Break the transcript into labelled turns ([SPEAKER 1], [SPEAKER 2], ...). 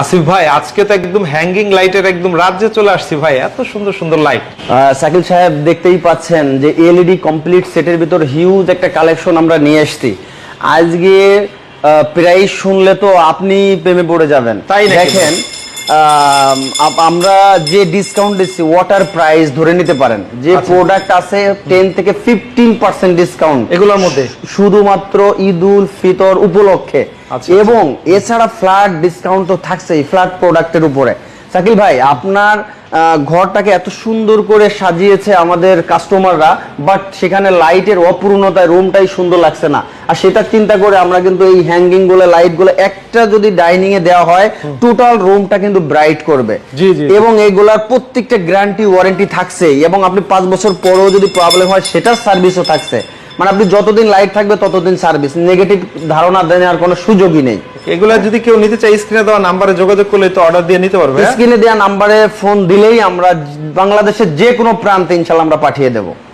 [SPEAKER 1] আসিফ ভাই আজকে তো একদম হ্যাঙ্গিং লাইটের একদম রাজ্যে চলে আসছি ভাই এত সুন্দর সুন্দর লাইট
[SPEAKER 2] সাকিল সাহেব দেখতেই পাচ্ছেন যে এলইডি কমপ্লিট সেটের ভিতর হিউজ একটা কালেকশন আমরা নিয়ে এসেছি। আজকে প্রাইস শুনলে তো আপনি প্রেমে পড়ে যাবেন।
[SPEAKER 1] তাই
[SPEAKER 2] দেখেন আমরা যে ডিসকাউন্ট দিচ্ছি ওয়াটার প্রাইস ধরে নিতে পারেন। যে প্রোডাক্ট আছে টেন থেকে ফিফটিন পার্সেন্ট ডিসকাউন্ট
[SPEAKER 1] এগুলোর মধ্যে?
[SPEAKER 2] শুধুমাত্র ঈদুল ফিতর উপলক্ষে।
[SPEAKER 1] আচ্ছা,
[SPEAKER 2] এবং এছাড়া ফ্ল্যাট ডিসকাউন্ট তো থাকছেই ফ্ল্যাট প্রোডাক্টের উপরে। শাকিল ভাই আপনার ঘরটাকে এত সুন্দর করে সাজিয়েছে আমাদের কাস্টমাররা বাট সেখানে লাইটের অপূর্ণতায় রুমটাই সুন্দর লাগছে না। আর সেটা চিন্তা করে আমরা কিন্তু এই হ্যাঙ্গিংগুলো লাইটগুলো একটা যদি ডাইনিং এ দেওয়া হয় টোটাল রুমটা কিন্তু ব্রাইট করবে। এবং এইগুলার প্রত্যেকটা গ্যারান্টি ওয়ারেন্টি থাকছেই। এবং আপনি পাঁচ বছর পরেও যদি প্রবলেম হয় সেটার সার্ভিসও থাকছে। মানে আপনি যতদিন লাইট থাকবে ততদিন সার্ভিস নেগেটিভ ধারণা দেওয়ার কোনো সুযোগই নেই।
[SPEAKER 1] এগুলা যদি কেউ নিতে চায় স্ক্রিনে দেওয়া নাম্বারে যোগাযোগ করলে তো অর্ডার দিয়ে নিতে পারবে হ্যাঁ?
[SPEAKER 2] স্ক্রিনে দেওয়া নাম্বারে ফোন দিলেই আমরা বাংলাদেশের যে কোনো প্রান্তে ইনশাল্লাহ আমরা পাঠিয়ে দেবো